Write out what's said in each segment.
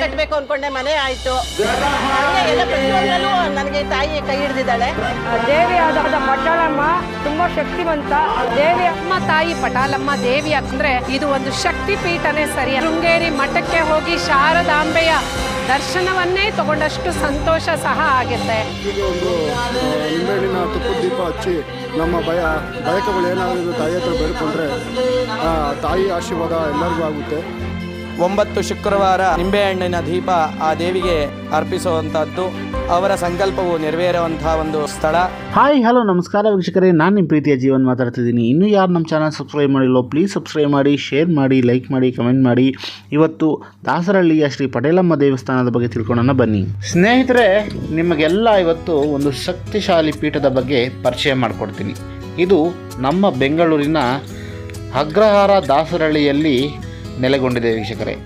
ಕಟ್ಟಬೇಕು ಅನ್ಕೊಂಡೆ ಮನೆ ಆಯ್ತು. ಹಂಗೆ ಎಲ್ಲ ಪ್ರತಿಯೊಂದರಲ್ಲೂ ನನಗೆ ತಾಯಿ ಕೈ ಹಿಡಿದಿದ್ದಾಳೆ. ದೇವಿ ಆದ ಪಟಾಲಮ್ಮ ತುಂಬಾ ಶಕ್ತಿವಂತ. ದೇವಿ ಅಮ್ಮ ತಾಯಿ ಪಟಾಲಮ್ಮ ದೇವಿ ಅಂದ್ರೆ ಇದು ಒಂದು ಶಕ್ತಿ ಪೀಠನೇ ಸರಿ. ಶೃಂಗೇರಿ ಮಠಕ್ಕೆ ಹೋಗಿ ಶಾರದಾಂಬೆಯ ದರ್ಶನವನ್ನೇ ತಗೊಂಡಷ್ಟು ಸಂತೋಷ ಸಹ ಆಗುತ್ತೆ. ಇದು ಒಂದು ಆ, ನಿಂಬೆಹಣ್ಣಿನ ತುಪ್ಪದ ದೀಪ ಹಚ್ಚಿ ನಮ್ಮ ಭಯ ಬಯಕಗಳು ಏನಾದರೂ ತಾಯಿ ಹತ್ರ ಬೇಡ್ಕೊಂಡ್ರೆ ತಾಯಿ ಆಶೀರ್ವಾದ ಎಲ್ಲರಿಗೂ ಆಗುತ್ತೆ. ಒಂಬತ್ತು ಶುಕ್ರವಾರ ನಿಂಬೆಹಣ್ಣಿನ ದೀಪ ಆ ದೇವಿಗೆ ಅರ್ಪಿಸುವಂತಹದ್ದು. ಅವರ ಸಂಕಲ್ಪವು ನೆರವೇರುವಂತಹ ಒಂದು ಸ್ಥಳ. ಹಾಯ್, ಹಲೋ, ನಮಸ್ಕಾರ ವೀಕ್ಷಕರೇ. ನಾನು ನಿಮ್ಮ ಪ್ರೀತಿಯ ಜೀವನ್ ಮಾತಾಡ್ತಿದ್ದೀನಿ. ಇನ್ನೂ ಯಾರು ನಮ್ಮ ಚಾನಲ್ ಸಬ್ಸ್ಕ್ರೈಬ್ ಮಾಡಿಲ್ಲೋ ಪ್ಲೀಸ್ ಸಬ್ಸ್ಕ್ರೈಬ್ ಮಾಡಿ ಶೇರ್ ಮಾಡಿ ಲೈಕ್ ಮಾಡಿ ಕಮೆಂಟ್ ಮಾಡಿ. ಇವತ್ತು ದಾಸರಹಳ್ಳಿಯ ಶ್ರೀ ಪಟೇಲಮ್ಮ ದೇವಸ್ಥಾನದ ಬಗ್ಗೆ ತಿಳ್ಕೊಳ್ಳೋಣ ಬನ್ನಿ. ಸ್ನೇಹಿತರೆ, ನಿಮಗೆಲ್ಲ ಇವತ್ತು ಒಂದು ಶಕ್ತಿಶಾಲಿ ಪೀಠದ ಬಗ್ಗೆ ಪರಿಚಯ ಮಾಡಿಕೊಡ್ತೀನಿ. ಇದು ನಮ್ಮ ಬೆಂಗಳೂರಿನ ಅಗ್ರಹಾರ ದಾಸರಹಳ್ಳಿಯಲ್ಲಿ ನೆಲೆಗೊಂಡಿದೆ ವೀಕ್ಷಕರೇ.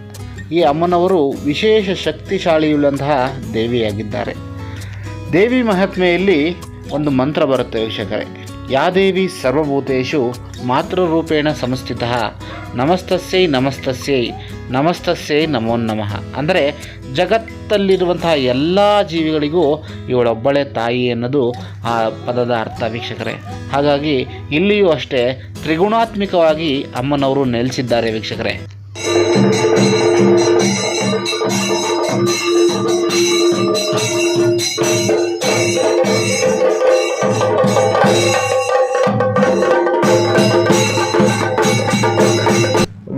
ಈ ಅಮ್ಮನವರು ವಿಶೇಷ ಶಕ್ತಿಶಾಲಿಯುಳ್ಳಂತಹ ದೇವಿಯಾಗಿದ್ದಾರೆ. ದೇವಿ ಮಹಾತ್ಮೆಯಲ್ಲಿ ಒಂದು ಮಂತ್ರ ಬರುತ್ತೆ ವೀಕ್ಷಕರೇ. ಯಾದೇವಿ ಸರ್ವಭೂತೇಶು ಮಾತೃರೂಪೇಣ ಸಂಸ್ಥಿತ ನಮಸ್ತಸ್ಯೈ ನಮಸ್ತಸ್ಯೈ ನಮಸ್ತಸ್ಯೈ ನಮೋ ನಮಃ. ಅಂದರೆ ಜಗತ್ತಲ್ಲಿರುವಂತಹ ಎಲ್ಲ ಜೀವಿಗಳಿಗೂ ಇವಳೊಬ್ಬಳೆ ತಾಯಿ ಅನ್ನೋದು ಆ ಪದದ ಅರ್ಥ ವೀಕ್ಷಕರೇ. ಹಾಗಾಗಿ ಇಲ್ಲಿಯೂ ಅಷ್ಟೇ ತ್ರಿಗುಣಾತ್ಮಕವಾಗಿ ಅಮ್ಮನವರು ನೆಲೆಸಿದ್ದಾರೆ ವೀಕ್ಷಕರೇ.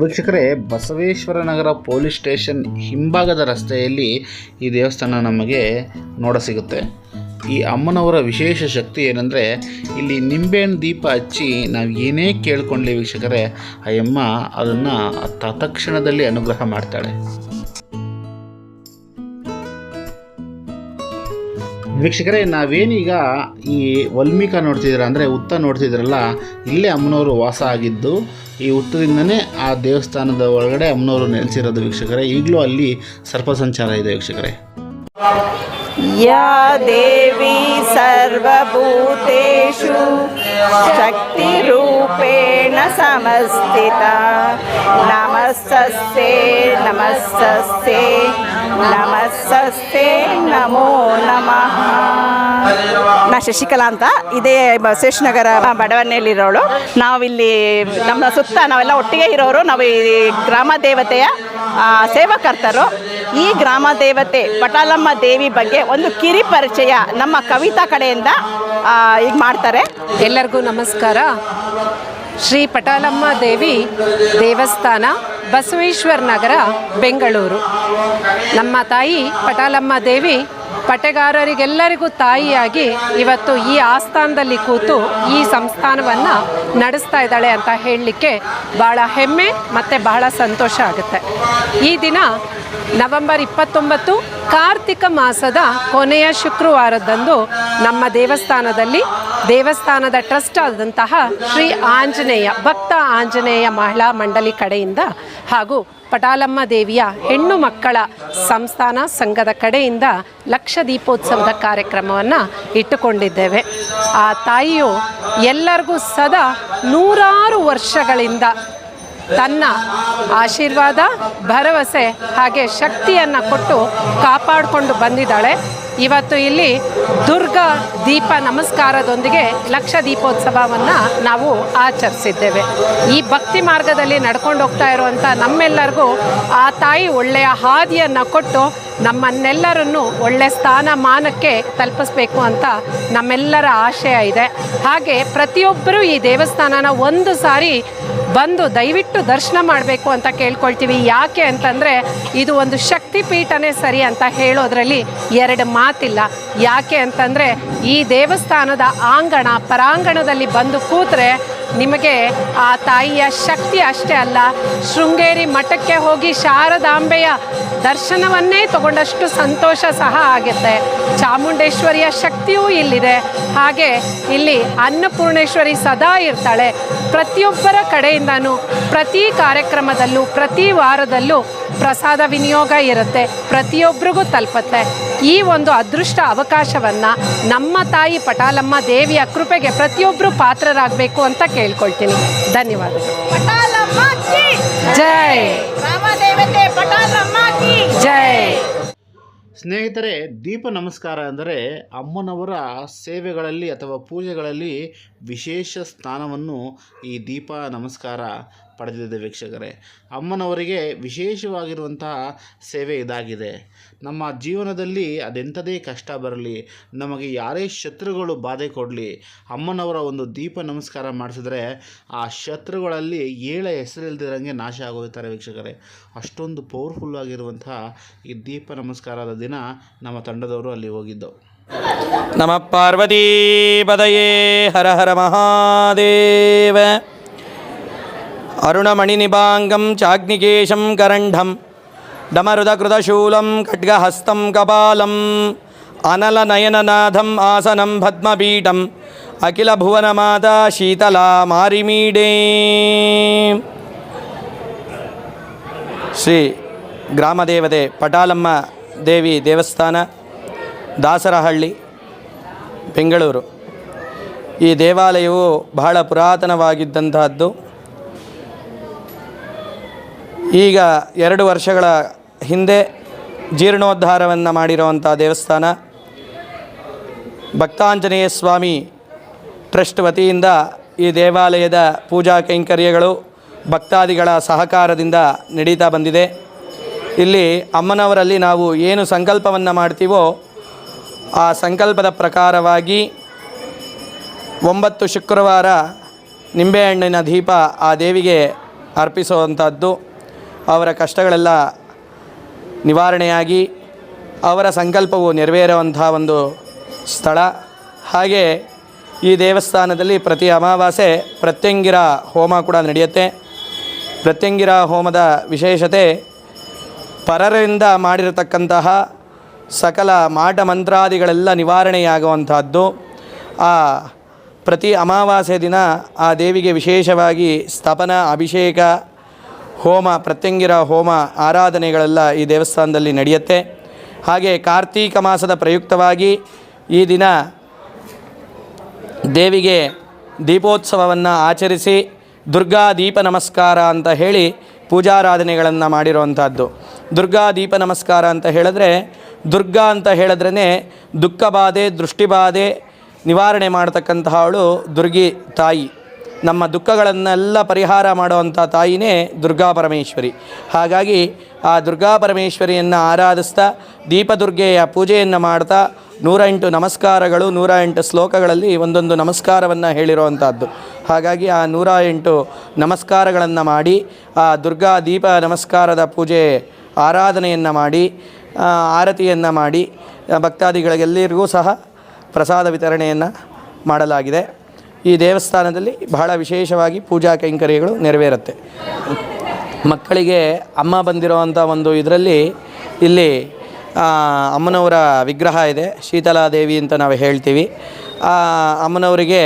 ವೀಕ್ಷಕರೇ ಬಸವೇಶ್ವರ ನಗರ ಪೊಲೀಸ್ ಸ್ಟೇಷನ್ ಹಿಂಭಾಗದ ರಸ್ತೆಯಲ್ಲಿ ಈ ದೇವಸ್ಥಾನ ನಮಗೆ ನೋಡಸಿಗುತ್ತೆ. ಈ ಅಮ್ಮನವರ ವಿಶೇಷ ಶಕ್ತಿ ಏನಂದರೆ, ಇಲ್ಲಿ ನಿಂಬೆಹಣ್ಣು ದೀಪ ಹಚ್ಚಿ ನಾವು ಏನೇ ಕೇಳ್ಕೊಂಡ್ಲಿ ವೀಕ್ಷಕರೇ ಆ ಅಮ್ಮ ಅದನ್ನು ತತ್ಕ್ಷಣದಲ್ಲಿ ಅನುಗ್ರಹ ಮಾಡ್ತಾಳೆ. ವೀಕ್ಷಕರೇ, ನಾವೇನೀಗ ಈ ವಲ್ಮೀಕ ನೋಡ್ತಿದ್ದೀರ ಅಂದರೆ ಉತ್ತ ನೋಡ್ತಿದ್ರಲ್ಲ ಇಲ್ಲೇ ಅಮ್ಮನವರು ವಾಸ ಆಗಿದ್ದು, ಈ ಹುತ್ತದಿಂದನೇ ಆ ದೇವಸ್ಥಾನದ ಒಳಗಡೆ ಅಮ್ಮನವರು ನೆಲೆಸಿರೋದು ವೀಕ್ಷಕರೇ. ಈಗಲೂ ಅಲ್ಲಿ ಸರ್ಪ ಸಂಚಾರ ಇದೆ ವೀಕ್ಷಕರೇ. या देवी सर्वभूतेषु शक्तिरूपेण समस्थिता नमस्तस्ते नमस्तस्ते ನಮಸ್ತೆ ನಮೋ ನಮಃ ನಾ ಶಶಿಕಲಾ ಅಂತ ಇದೇ ಬಸವೇಶ್ವರನಗರ ಬಡವನೆಯಲ್ಲಿರೋಳು ನಾವಿಲ್ಲಿ ನಮ್ಮ ಸುತ್ತ ನಾವೆಲ್ಲ ಒಟ್ಟಿಗೆ ಇರೋರು ನಾವು ಈ ಗ್ರಾಮ ದೇವತೆಯ ಆ, ಸೇವಕರ್ತರು ಈ ಗ್ರಾಮ ದೇವತೆ ಪಟಾಲಮ್ಮ ದೇವಿ ಬಗ್ಗೆ ಒಂದು ಕಿರಿ ಪರಿಚಯ ನಮ್ಮ ಕವಿತಾ ಕಡೆಯಿಂದ ಈಗ ಮಾಡ್ತಾರೆ. ಎಲ್ಲರಿಗೂ ನಮಸ್ಕಾರ. ಶ್ರೀ ಪಟಾಲಮ್ಮ ದೇವಿ ದೇವಸ್ಥಾನ ಬಸವೇಶ್ವರ ನಗರ, ಬೆಂಗಳೂರು. ನಮ್ಮ ತಾಯಿ ಪಟಾಲಮ್ಮ ದೇವಿ ಪಟೆಗಾರರಿಗೆಲ್ಲರಿಗೂ ತಾಯಿಯಾಗಿ ಇವತ್ತು ಈ ಆಸ್ಥಾನದಲ್ಲಿ ಕೂತು ಈ ಸಂಸ್ಥಾನವನ್ನು ನಡೆಸ್ತಾ ಇದ್ದಾಳೆ ಅಂತ ಹೇಳಲಿಕ್ಕೆ ಭಾಳ ಹೆಮ್ಮೆ ಮತ್ತು ಬಹಳ ಸಂತೋಷ ಆಗುತ್ತೆ. ಈ ದಿನ ನವೆಂಬರ್ ಇಪ್ಪತ್ತೊಂಬತ್ತು ಕಾರ್ತಿಕ ಮಾಸದ ಕೊನೆಯ ಶುಕ್ರವಾರದಂದು ನಮ್ಮ ದೇವಸ್ಥಾನದಲ್ಲಿ ದೇವಸ್ಥಾನದ ಟ್ರಸ್ಟ್ ಆದಂತಹ ಶ್ರೀ ಆಂಜನೇಯ, ಭಕ್ತ ಆಂಜನೇಯ ಮಹಿಳಾ ಮಂಡಳಿ ಕಡೆಯಿಂದ ಹಾಗೂ ಪಟಾಲಮ್ಮ ದೇವಿಯ ಹೆಣ್ಣು ಮಕ್ಕಳ ಸಂಸ್ಥಾನ ಸಂಘದ ಕಡೆಯಿಂದ ಲಕ್ಷ ದೀಪೋತ್ಸವದ ಕಾರ್ಯಕ್ರಮವನ್ನು ಇಟ್ಟುಕೊಂಡಿದ್ದೇವೆ. ಆ ತಾಯಿಯು ಎಲ್ಲರಿಗೂ ಸದಾ ನೂರಾರು ವರ್ಷಗಳಿಂದ ತನ್ನ ಆಶೀರ್ವಾದ ಭರವಸೆ ಹಾಗೆ ಶಕ್ತಿಯನ್ನು ಕೊಟ್ಟು ಕಾಪಾಡಿಕೊಂಡು ಬಂದಿದ್ದಾಳೆ. ಇವತ್ತು ಇಲ್ಲಿ ದುರ್ಗಾ ದೀಪ ನಮಸ್ಕಾರದೊಂದಿಗೆ ಲಕ್ಷ ದೀಪೋತ್ಸವವನ್ನು ನಾವು ಆಚರಿಸಿದ್ದೇವೆ. ಈ ಭಕ್ತಿ ಮಾರ್ಗದಲ್ಲಿ ನಡ್ಕೊಂಡು ಹೋಗ್ತಾ ಇರುವಂಥ ನಮ್ಮೆಲ್ಲರಿಗೂ ಆ ತಾಯಿ ಒಳ್ಳೆಯ ಹಾದಿಯನ್ನು ಕೊಟ್ಟು ನಮ್ಮನ್ನೆಲ್ಲರನ್ನು ಒಳ್ಳೆ ಸ್ಥಾನಮಾನಕ್ಕೆ ತಲುಪಿಸ್ಬೇಕು ಅಂತ ನಮ್ಮೆಲ್ಲರ ಆಶಯ ಇದೆ. ಹಾಗೆ ಪ್ರತಿಯೊಬ್ಬರೂ ಈ ದೇವಸ್ಥಾನನ ಒಂದು ಸಾರಿ ಬಂದು ದಯವಿಟ್ಟು ದರ್ಶನ ಮಾಡಬೇಕು ಅಂತ ಕೇಳ್ಕೊಳ್ತೀವಿ. ಯಾಕೆ ಅಂತಂದರೆ ಇದು ಒಂದು ಶಕ್ತಿ ಪೀಠನೇ ಸರಿ ಅಂತ ಹೇಳೋದ್ರಲ್ಲಿ ಎರಡು ಮಾತಿಲ್ಲ. ಯಾಕೆ ಅಂತಂದರೆ ಈ ದೇವಸ್ಥಾನದ ಆಂಗಣ ಪರಾಂಗಣದಲ್ಲಿ ಬಂದು ಕೂತ್ರೆ ನಿಮಗೆ ಆ ತಾಯಿಯ ಶಕ್ತಿ ಅಷ್ಟೇ ಅಲ್ಲ, ಶೃಂಗೇರಿ ಮಠಕ್ಕೆ ಹೋಗಿ ಶಾರದಾಂಬೆಯ ದರ್ಶನವನ್ನೇ ತಗೊಂಡಷ್ಟು ಸಂತೋಷ ಸಹ ಆಗುತ್ತೆ. ಚಾಮುಂಡೇಶ್ವರಿಯ ಶಕ್ತಿಯೂ ಇಲ್ಲಿದೆ. ಹಾಗೆ ಇಲ್ಲಿ ಅನ್ನಪೂರ್ಣೇಶ್ವರಿ ಸದಾ ಇರ್ತಾಳೆ. ಪ್ರತಿಯೊಬ್ಬರ ಕಡೆಯಿಂದನೂ ಪ್ರತಿ ಕಾರ್ಯಕ್ರಮದಲ್ಲೂ ಪ್ರತಿ ವಾರದಲ್ಲೂ ಪ್ರಸಾದ ವಿನಿಯೋಗ ಇರುತ್ತೆ. ಪ್ರತಿಯೊಬ್ಬರಿಗೂ ತಲುಪುತ್ತೆ. ಈ ಒಂದು ಅದೃಷ್ಟ ಅವಕಾಶವನ್ನು ನಮ್ಮ ತಾಯಿ ಪಟಾಲಮ್ಮ ದೇವಿಯ ಕೃಪೆಗೆ ಪ್ರತಿಯೊಬ್ಬರು ಪಾತ್ರರಾಗಬೇಕು ಅಂತ ಕೇಳ್ಕೊಳ್ತೀನಿ. ಧನ್ಯವಾದಗಳು. ಜೈ! ಜೈ! ಸ್ನೇಹಿತರೆ ದೀಪ ನಮಸ್ಕಾರ ಅಂದರೆ ಅಮ್ಮನವರ ಸೇವೆಗಳಲ್ಲಿ ಅಥವಾ ಪೂಜೆಗಳಲ್ಲಿ ವಿಶೇಷ ಸ್ಥಾನವನ್ನು ಈ ದೀಪ ನಮಸ್ಕಾರ ಪಡೆದಿದೆ ವೀಕ್ಷಕರೇ. ಅಮ್ಮನವರಿಗೆ ವಿಶೇಷವಾಗಿರುವಂತಹ ಸೇವೆ ಇದಾಗಿದೆ. ನಮ್ಮ ಜೀವನದಲ್ಲಿ ಅದೆಂಥದೇ ಕಷ್ಟ ಬರಲಿ, ನಮಗೆ ಯಾರೇ ಶತ್ರುಗಳು ಬಾಧೆ ಕೊಡಲಿ, ಅಮ್ಮನವರ ಒಂದು ದೀಪ ನಮಸ್ಕಾರ ಮಾಡಿಸಿದ್ರೆ ಆ ಶತ್ರುಗಳಲ್ಲಿ ಏಳ ಹೆಸರಿಲ್ದಿರಂಗೆ ನಾಶ ಆಗೋಗ್ತಾರೆ ವೀಕ್ಷಕರೇ. ಅಷ್ಟೊಂದು ಪವರ್ಫುಲ್ ಆಗಿರುವಂತಹ ಈ ದೀಪ ನಮಸ್ಕಾರದ ದಿನ ನಮ್ಮ ತಂಡದವರು ಅಲ್ಲಿ ಹೋಗಿದ್ದವು ನಮ ಪಾರ್ವತೀಪದಯೇ ಹರ ಹರ ಮಹಾದೇವ. ಅರುಣಮಣಿನಿಭಾಂಗಂ ಚಾಗ್ನಿಕೇಶಂ करण्ढं ಡಮರುದಕೃತಶೂಲಂ खड्गहस्तं कपालम् अनलनयननाथम् ಆಸನಂ पद्मपीठम् ಅಖಿಲಭುವನಮಾತಾ ಶೀತಲಾ मारिमीडे। ಶ್ರೀ ಗ್ರಾಮದೇವತೆ ಪಟಾಲಮ್ಮ ದೇವಿ ದೇವಸ್ಥಾನ, ದಾಸರಹಳ್ಳಿ, ಬೆಂಗಳೂರು. ಈ ದೇವಾಲಯವು ಬಹಳ ಪುರಾತನವಾಗಿದ್ದಂತಹದ್ದು. ಈಗ ಎರಡು ವರ್ಷಗಳ ಹಿಂದೆ ಜೀರ್ಣೋದ್ಧಾರವನ್ನು ಮಾಡಿರುವಂಥ ದೇವಸ್ಥಾನ ಭಕ್ತಾಂಜನೇಯ ಸ್ವಾಮಿ ಟ್ರಸ್ಟ್ ವತಿಯಿಂದ ಈ ದೇವಾಲಯದ ಪೂಜಾ ಕೈಂಕರ್ಯಗಳು ಭಕ್ತಾದಿಗಳ ಸಹಕಾರದಿಂದ ನಡೀತಾ ಬಂದಿದೆ. ಇಲ್ಲಿ ಅಮ್ಮನವರಲ್ಲಿ ನಾವು ಏನು ಸಂಕಲ್ಪವನ್ನು ಮಾಡ್ತೀವೋ ಆ ಸಂಕಲ್ಪದ ಪ್ರಕಾರವಾಗಿ ಒಂಬತ್ತು ಶುಕ್ರವಾರ ನಿಂಬೆಹಣ್ಣಿನ ದೀಪ ಆ ದೇವಿಗೆ ಅರ್ಪಿಸುವಂಥದ್ದು ಅವರ ಕಷ್ಟಗಳೆಲ್ಲ ನಿವಾರಣೆಯಾಗಿ ಅವರ ಸಂಕಲ್ಪವು ನೆರವೇರುವಂಥ ಒಂದು ಸ್ಥಳ. ಹಾಗೆ ಈ ದೇವಸ್ಥಾನದಲ್ಲಿ ಪ್ರತಿ ಅಮಾವಾಸ್ಯೆ ಪ್ರತ್ಯಂಗಿರ ಹೋಮ ಕೂಡ ನಡೆಯುತ್ತೆ. ಪ್ರತ್ಯಂಗಿರ ಹೋಮದ ವಿಶೇಷತೆ ಪರರಿಂದ ಮಾಡಿರತಕ್ಕಂತಹ ಸಕಲ ಮಾಟ ಮಂತ್ರಾದಿಗಳೆಲ್ಲ ನಿವಾರಣೆಯಾಗುವಂತಹದ್ದು ಆ ಪ್ರತಿ ಅಮಾವಾಸ್ಯೆ ದಿನ ಆ ದೇವಿಗೆ ವಿಶೇಷವಾಗಿ ಸ್ಥಾಪನಾ ಅಭಿಷೇಕ ಹೋಮ, ಪ್ರತ್ಯಂಗಿರ ಹೋಮ ಆರಾಧನೆಗಳೆಲ್ಲ ಈ ದೇವಸ್ಥಾನದಲ್ಲಿ ನಡೆಯುತ್ತೆ. ಹಾಗೆ ಕಾರ್ತೀಕ ಮಾಸದ ಪ್ರಯುಕ್ತವಾಗಿ ಈ ದಿನ ದೇವಿಗೆ ದೀಪೋತ್ಸವವನ್ನು ಆಚರಿಸಿ ದುರ್ಗಾ ದೀಪ ನಮಸ್ಕಾರ ಅಂತ ಹೇಳಿ ಪೂಜಾರಾಧನೆಗಳನ್ನು ಮಾಡಿರುವಂಥದ್ದು ದುರ್ಗಾ ದೀಪ ನಮಸ್ಕಾರ ಅಂತ ಹೇಳಿದ್ರೆ, ದುರ್ಗಾ ಅಂತ ಹೇಳಿದ್ರೇ ದುಃಖ ಬಾಧೆ ದೃಷ್ಟಿಬಾಧೆ ನಿವಾರಣೆ ಮಾಡತಕ್ಕಂತಹ ಅವಳು ದುರ್ಗಿ ತಾಯಿ. ನಮ್ಮ ದುಃಖಗಳನ್ನೆಲ್ಲ ಪರಿಹಾರ ಮಾಡುವಂಥ ತಾಯಿನೇ ದುರ್ಗಾ ಪರಮೇಶ್ವರಿ. ಹಾಗಾಗಿ ಆ ದುರ್ಗಾ ಪರಮೇಶ್ವರಿಯನ್ನು ಆರಾಧಿಸ್ತಾ, ದೀಪದುರ್ಗೆಯ ಪೂಜೆಯನ್ನು ಮಾಡ್ತಾ ನೂರ ಎಂಟು ನಮಸ್ಕಾರಗಳು ನೂರ ಎಂಟು ಶ್ಲೋಕಗಳಲ್ಲಿ ಒಂದೊಂದು ನಮಸ್ಕಾರವನ್ನು ಹೇಳಿರುವಂಥದ್ದು. ಹಾಗಾಗಿ ಆ ನೂರ ಎಂಟು ನಮಸ್ಕಾರಗಳನ್ನು ಮಾಡಿ, ಆ ದುರ್ಗಾ ದೀಪ ನಮಸ್ಕಾರದ ಪೂಜೆ ಆರಾಧನೆಯನ್ನು ಮಾಡಿ ಆರತಿಯನ್ನು ಮಾಡಿ, ಭಕ್ತಾದಿಗಳಿಗೆಲ್ಲರಿಗೂ ಸಹ ಪ್ರಸಾದ ವಿತರಣೆಯನ್ನು ಮಾಡಲಾಗಿದೆ. ಈ ದೇವಸ್ಥಾನದಲ್ಲಿ ಬಹಳ ವಿಶೇಷವಾಗಿ ಪೂಜಾ ಕೈಂಕರ್ಯಗಳು ನೆರವೇರುತ್ತೆ. ಮಕ್ಕಳಿಗೆ ಅಮ್ಮ ಬಂದಿರೋವಂಥ ಒಂದು ಇದರಲ್ಲಿ ಇಲ್ಲಿ ಅಮ್ಮನವರ ವಿಗ್ರಹ ಇದೆ ಶೀತಲಾದೇವಿ ಅಂತ ನಾವು ಹೇಳ್ತೀವಿ. ಅಮ್ಮನವರಿಗೆ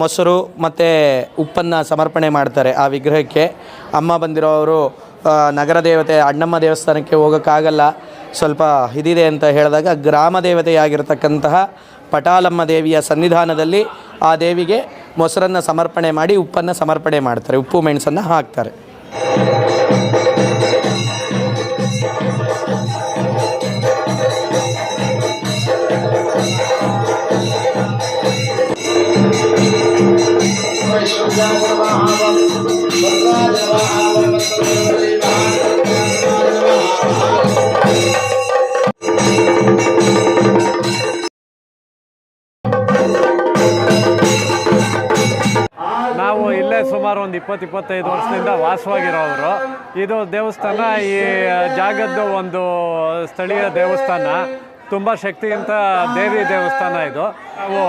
ಮೊಸರು ಮತ್ತು ಉಪ್ಪನ್ನು ಸಮರ್ಪಣೆ ಮಾಡ್ತಾರೆ ಆ ವಿಗ್ರಹಕ್ಕೆ. ಅಮ್ಮ ಬಂದಿರೋವರು ನಗರ ದೇವತೆ, ಅಣ್ಣಮ್ಮ ದೇವಸ್ಥಾನಕ್ಕೆ ಹೋಗೋಕ್ಕಾಗಲ್ಲ, ಸ್ವಲ್ಪ ಇದಿದೆ ಅಂತ ಹೇಳಿದಾಗ ಗ್ರಾಮ ದೇವತೆಯಾಗಿರ್ತಕ್ಕಂತಹ ಪಟಾಲಮ್ಮ ದೇವಿಯ ಸನ್ನಿಧಾನದಲ್ಲಿ ಆ ದೇವಿಗೆ ಮೊಸರನ್ನು ಸಮರ್ಪಣೆ ಮಾಡಿ ಉಪ್ಪನ್ನು ಸಮರ್ಪಣೆ ಮಾಡ್ತಾರೆ. ಉಪ್ಪು ಮೆಣಸನ್ನು ಹಾಕ್ತಾರೆ. ಸುಮಾರು ಒಂದು ಇಪ್ಪತ್ತು, ಇಪ್ಪತ್ತೈದು ವರ್ಷದಿಂದ ವಾಸವಾಗಿರೋರು ಇದು ದೇವಸ್ಥಾನ, ಈ ಜಾಗದ್ದು ಒಂದು ಸ್ಥಳೀಯ ದೇವಸ್ಥಾನ. ತುಂಬ ಶಕ್ತಿಗಿಂತ ದೇವಿ ದೇವಸ್ಥಾನ ಇದು. ನಾವು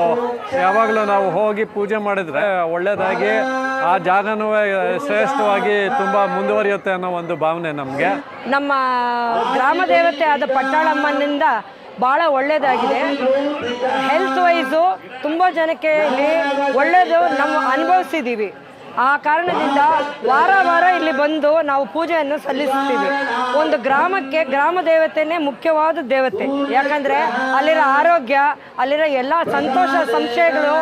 ಯಾವಾಗಲೂ ನಾವು ಹೋಗಿ ಪೂಜೆ ಮಾಡಿದರೆ ಒಳ್ಳೆಯದಾಗಿ ಆ ಜಾಗನೂ ಶ್ರೇಷ್ಠವಾಗಿ ತುಂಬ ಮುಂದುವರಿಯುತ್ತೆ ಅನ್ನೋ ಒಂದು ಭಾವನೆ ನಮಗೆ. ನಮ್ಮ ಗ್ರಾಮ ದೇವತೆ ಆದ ಪಟ್ಟಾಳಮ್ಮನಿಂದ ಭಾಳ ಒಳ್ಳೆಯದಾಗಿದೆ ಹೆಲ್ತ್ ವೈಸು ತುಂಬ ಜನಕ್ಕೆ ಇಲ್ಲಿ ಒಳ್ಳೆಯದು ನಮ್ಮ ಅನುಭವಿಸಿದ್ದೀವಿ. ಆ ಕಾರಣದಿಂದ ವಾರ ವಾರ ಇಲ್ಲಿ ಬಂದು ನಾವು ಪೂಜೆಯನ್ನು ಸಲ್ಲಿಸುತ್ತೀವಿ. ಒಂದು ಗ್ರಾಮಕ್ಕೆ ಗ್ರಾಮ ದೇವತೆನೇ ಮುಖ್ಯವಾದ ದೇವತೆ. ಯಾಕಂದರೆ ಅಲ್ಲಿರ ಆರೋಗ್ಯ, ಅಲ್ಲಿರ ಎಲ್ಲ ಸಂತೋಷ, ಸಂಶಯಗಳು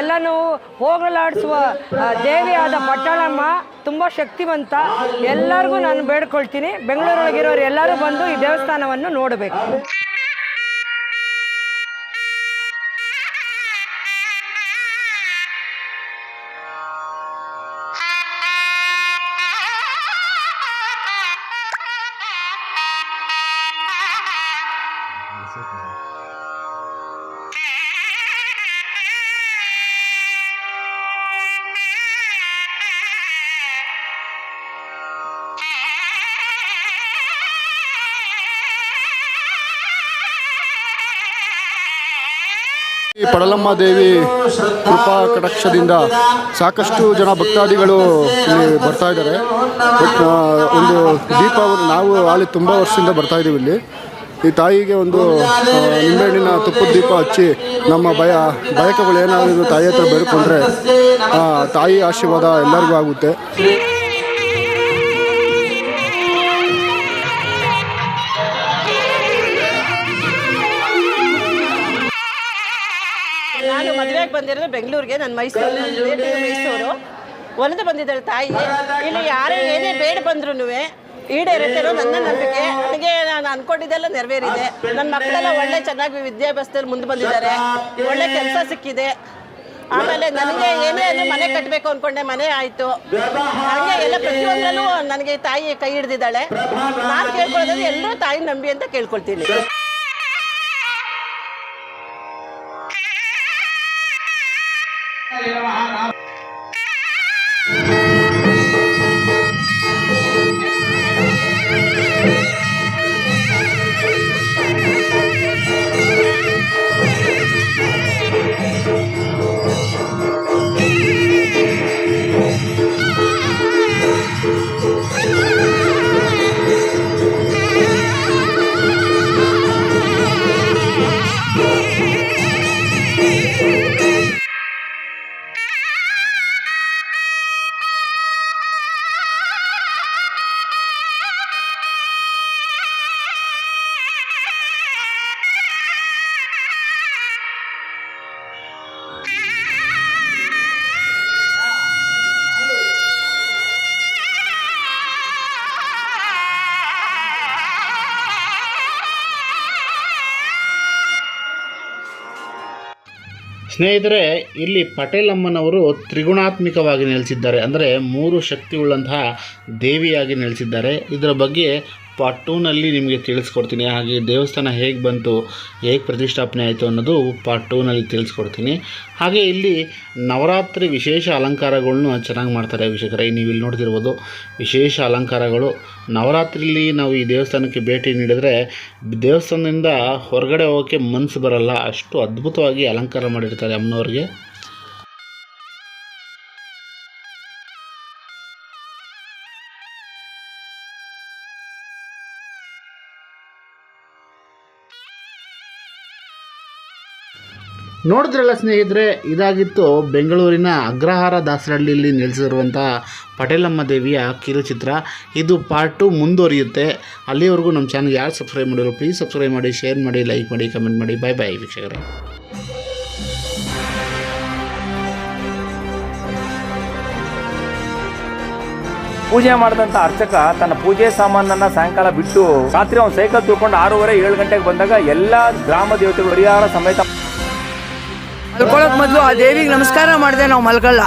ಎಲ್ಲನೂ ಹೋಗಲಾಡಿಸುವ ದೇವಿಯಾದ ಪಟ್ಟಾಳಮ್ಮ ತುಂಬ ಶಕ್ತಿವಂತ. ಎಲ್ಲರಿಗೂ ನಾನು ಬೇಡ್ಕೊಳ್ತೀನಿ. ಬೆಂಗಳೂರೊಳಗಿರೋರು ಎಲ್ಲರೂ ಬಂದು ಈ ದೇವಸ್ಥಾನವನ್ನು ನೋಡಬೇಕು. ಈ ಪಡಲಮ್ಮ ದೇವಿ ಕೃಪಾ ಕಟಾಕ್ಷದಿಂದ ಸಾಕಷ್ಟು ಜನ ಭಕ್ತಾದಿಗಳು ಇಲ್ಲಿ ಬರ್ತಾ ಇದ್ದಾರೆ. ಒಂದು ದೀಪಾವಳಿ ನಾವು ಅಲ್ಲಿ ತುಂಬ ವರ್ಷದಿಂದ ಬರ್ತಾ ಇದ್ದೀವಿ ಇಲ್ಲಿ. ಈ ತಾಯಿಗೆ ಒಂದು ನಿಂಬೆಹಣ್ಣಿನ ತುಪ್ಪದ ದೀಪ ಹಚ್ಚಿ ನಮ್ಮ ಭಯ ಬಯಕಗಳು ಏನಾದರೂ ತಾಯಿ ಹತ್ರ ಬೇಡ್ಕೊಂಡ್ರೆ ತಾಯಿ ಆಶೀರ್ವಾದ ಎಲ್ಲರಿಗೂ ಆಗುತ್ತೆ. ಬಂದಿರೋದು ಬೆಂಗಳೂರಿಗೆ ನನ್ನ ಮೈಸೂರು ಮೈಸೂರು. ಒಲಿದು ಬಂದಿದ್ದಾಳೆ ತಾಯಿ. ಇಲ್ಲಿ ಯಾರೇ ಏನೇ ಬೇಡ ಬಂದ್ರು ಈಡೇರುತ್ತೆ ಅನ್ನೋ ನನ್ನ ನಂಬಿಕೆ. ನನಗೆ ನಾನು ಅನ್ಕೊಂಡಿದ್ದೆಲ್ಲ ನೆರವೇರಿದೆ. ನನ್ನ ಮಕ್ಕಳೆಲ್ಲ ಒಳ್ಳೆ ಚೆನ್ನಾಗಿ ವಿದ್ಯಾಭ್ಯಾಸದಲ್ಲಿ ಮುಂದೆ ಬಂದಿದ್ದಾರೆ. ಒಳ್ಳೆ ಕೆಲಸ ಸಿಕ್ಕಿದೆ. ಆಮೇಲೆ ನನಗೆ ಏನೇ ಅಂದ್ರೆ ಮನೆ ಕಟ್ಟಬೇಕು ಅನ್ಕೊಂಡೆ ಮನೆ ಆಯ್ತು. ಹಾಗೆ ಎಲ್ಲ ಪ್ರತಿಯೊಂದ್ರಲ್ಲೂ ನನಗೆ ತಾಯಿ ಕೈ ಹಿಡ್ದಿದ್ದಾಳೆ. ನಾನು ಕೇಳ್ಕೊಳ್ಳೋದ್ರೆ ಎಲ್ಲರೂ ತಾಯಿ ನಂಬಿ ಅಂತ ಕೇಳ್ಕೊಳ್ತೀನಿ. ಸ್ನೇಹಿತರೆ ಇಲ್ಲಿ ಪಟೇಲ್ ಅಮ್ಮನವರು ತ್ರಿಗುಣಾತ್ಮಿಕವಾಗಿ ನೆಲೆಸಿದ್ದಾರೆ. ಅಂದರೆ ಮೂರು ಶಕ್ತಿ ಉಳ್ಳಂತಹ ದೇವಿಯಾಗಿ ನೆಲೆಸಿದ್ದಾರೆ. ಇದರ ಬಗ್ಗೆ ಪಾರ್ಟ್ ಟೂನಲ್ಲಿ ನಿಮಗೆ ತಿಳಿಸ್ಕೊಡ್ತೀನಿ. ಹಾಗೆ ದೇವಸ್ಥಾನ ಹೇಗೆ ಬಂತು, ಹೇಗೆ ಪ್ರತಿಷ್ಠಾಪನೆ ಆಯಿತು ಅನ್ನೋದು ಪಾರ್ಟ್ ಟೂನಲ್ಲಿ ತಿಳಿಸ್ಕೊಡ್ತೀನಿ. ಹಾಗೆ ಇಲ್ಲಿ ನವರಾತ್ರಿ ವಿಶೇಷ ಅಲಂಕಾರಗಳ್ನು ಚೆನ್ನಾಗಿ ಮಾಡ್ತಾರೆ ವೀಕ್ಷಕರೇ. ನೀವು ಇಲ್ಲಿ ನೋಡ್ತಿರ್ಬೋದು ವಿಶೇಷ ಅಲಂಕಾರಗಳು. ನವರಾತ್ರಿಲಿ ನಾವು ಈ ದೇವಸ್ಥಾನಕ್ಕೆ ಭೇಟಿ ನೀಡಿದರೆ ದೇವಸ್ಥಾನದಿಂದ ಹೊರಗಡೆ ಹೋಗೋಕ್ಕೆ ಮನಸ್ಸು ಬರಲ್ಲ. ಅಷ್ಟು ಅದ್ಭುತವಾಗಿ ಅಲಂಕಾರ ಮಾಡಿರ್ತಾರೆ ಅಮ್ಮನವ್ರಿಗೆ. ನೋಡಿದ್ರಲ್ಲ ಸ್ನೇಹಿತರೆ, ಇದಾಗಿತ್ತು ಬೆಂಗಳೂರಿನ ಅಗ್ರಹಾರ ದಾಸರಹಳ್ಳಿಯಲ್ಲಿ ನೆಲೆಸಿರುವಂಥ ಪಟೇಲಮ್ಮ ದೇವಿಯ ಕಿರುಚಿತ್ರ. ಇದು ಪಾರ್ಟ್ ಟು ಮುಂದುವರಿಯುತ್ತೆ. ಅಲ್ಲಿವರೆಗೂ ನಮ್ಮ ಚಾನಲ್ ಯಾರು ಸಬ್ಸ್ಕ್ರೈಬ್ ಮಾಡಿರೋ ಪ್ಲೀಸ್ ಸಬ್ಸ್ಕ್ರೈಬ್ ಮಾಡಿ ಶೇರ್ ಮಾಡಿ ಲೈಕ್ ಮಾಡಿ ಕಮೆಂಟ್ ಮಾಡಿ. ಬಾಯ್ ಬಾಯ್ ವೀಕ್ಷಕರೇ. ಪೂಜೆ ಮಾಡಿದಂಥ ಅರ್ಚಕ ತನ್ನ ಪೂಜೆ ಸಾಮಾನನ್ನ ಸಾಯಂಕಾಲ ಬಿಟ್ಟು ರಾತ್ರಿ ಅವ್ನು ಸೈಕಲ್ ತಿಳ್ಕೊಂಡು ಆರೂವರೆ ಏಳು ಗಂಟೆಗೆ ಬಂದಾಗ ಎಲ್ಲ ಗ್ರಾಮ ದೇವತೆಗಳು ಪರಿಹಾರ ಸಮೇತ ಮಲ್ಕೊಳ್ಳೋಕೆ ಮೊದ್ಲು ಆ ದೇವಿಗೆ ನಮಸ್ಕಾರ ಮಾಡಿದೆ ನಾವು ಮಲ್ಕೊಳ್ಳ